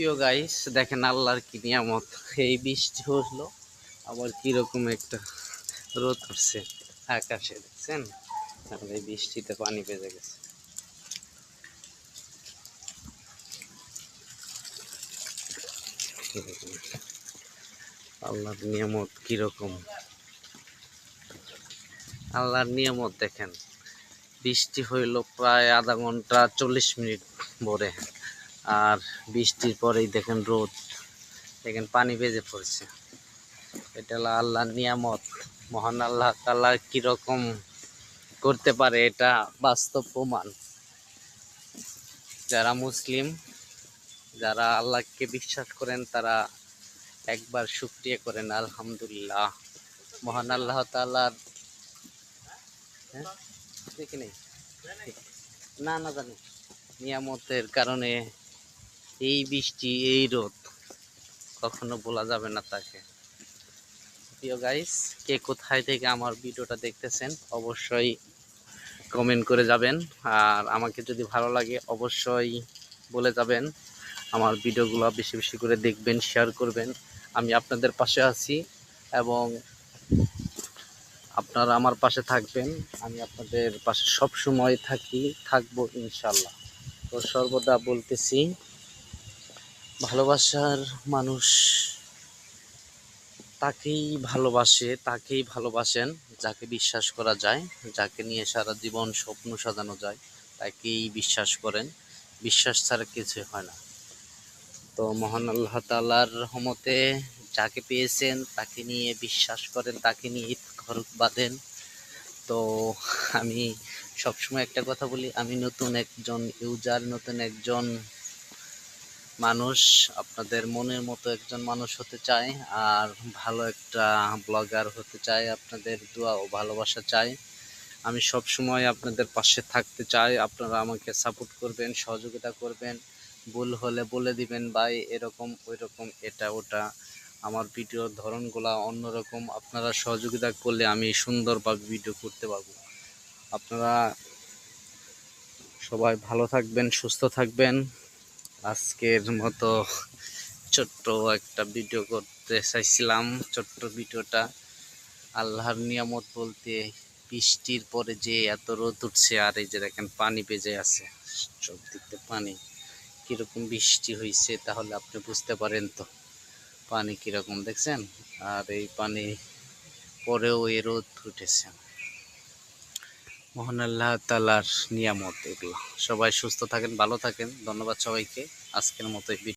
প্রিয় গাইস দেখেন আল্লাহর কি নিয়ামত। এই বৃষ্টি হলো, আবার কীরকম একটা রোদ উঠছে আকাশে, দেখছেন? আর এই বৃষ্টিতে পানি বেজে গেছে। আল্লাহর নিয়ামত কীরকম? আল্লাহর নিয়ামত দেখেন, বৃষ্টি হইল প্রায় আধা ঘণ্টা চল্লিশ মিনিট ভরে। আর বৃষ্টির পরেই দেখেন রোদ। দেখেন পানি বেজে পড়ছে। এটা আল্লাহর নিয়ামত। মহান আল্লাহ তাল্লাহ কীরকম করতে পারে এটা বাস্তব প্রমাণ। যারা মুসলিম, যারা আল্লাহকে বিশ্বাস করেন, তারা একবার শুক্রিয়া করেন, আলহামদুলিল্লাহ। মহান আল্লাহ তাল্লার হ্যাঁ? দেখি নেই? না না জানি। নিয়ামতের কারণে এই বৃষ্টি, এই রোদ, কখনো বলা যাবে না তাকে। প্রিয় গাইস কে কোথায় থেকে আমার ভিডিওটা দেখতেছেন, অবশ্যই কমেন্ট করে যাবেন। আর আমাকে যদি ভালো লাগে, অবশ্যই বলে যাবেন। আমার ভিডিওগুলো বেশি বেশি করে দেখবেন শেয়ার করবেন। আমি আপনাদের পাশে আছি এবং আপনারা আমার পাশে থাকবেন। আমি আপনাদের পাশে সব সময় থাকি, থাকব ইনশাল্লাহ তো সর্বদা বলতেছি ভালোবাসার মানুষ তাকেই ভালোবাসে, তাকেই ভালোবাসেন, যাকে বিশ্বাস করা যায়, যাকে নিয়ে সারা জীবন স্বপ্ন সাজানো যায়, তাকেই বিশ্বাস করেন। বিশ্বাস ছাড়া কিছু হয় না। তো মহান আল্লাহ তালার রহমতে যাকে পেয়েছেন, তাকে নিয়ে বিশ্বাস করেন, তাকে নিয়ে ঈদ ঘর বাঁধেন। তো আমি সবসময় একটা কথা বলি, আমি নতুন একজন ইউজার, নতুন একজন মানুষ, আপনাদের মনের মতো একজন মানুষ হতে চাই আর ভালো একটা ব্লগার হতে চাই, আপনাদের দোয়া ও ভালোবাসা চাই। আমি সব সময় আপনাদের পাশে থাকতে চাই, আপনারা আমাকে সাপোর্ট করবেন, সহযোগিতা করবেন, ভুল হলে বলে দিবেন, ভাই, এরকম ওই রকম এটা, ওটা। আমার ভিডিওর ধরনগুলা অন্যরকম, আপনারা সহযোগিতা করলে আমি সুন্দরভাবে ভিডিও করতে পারব। আপনারা সবাই ভালো থাকবেন, সুস্থ থাকবেন। আজকের মতো ছোট্ট একটা ভিডিও করতে চাইছিলাম। ছোট্ট ভিডিওটা আল্লাহর নিয়ামত বলতে বৃষ্টির পরে যে এত রোদ উঠছে আর এই যে দেখেন পানি বেজে আছে, সব দিকতে পানি। কীরকম বৃষ্টি হয়েছে তাহলে আপনি বুঝতে পারেন তো, পানি কীরকম দেখছেন? আর এই পানি পরেও এই রোদ উঠেছে। মোহন আল্লাহ তালার নিয়ামত এগুলো। সবাই সুস্থ থাকেন ভালো থাকেন। ধন্যবাদ সবাইকে। আজকের মতো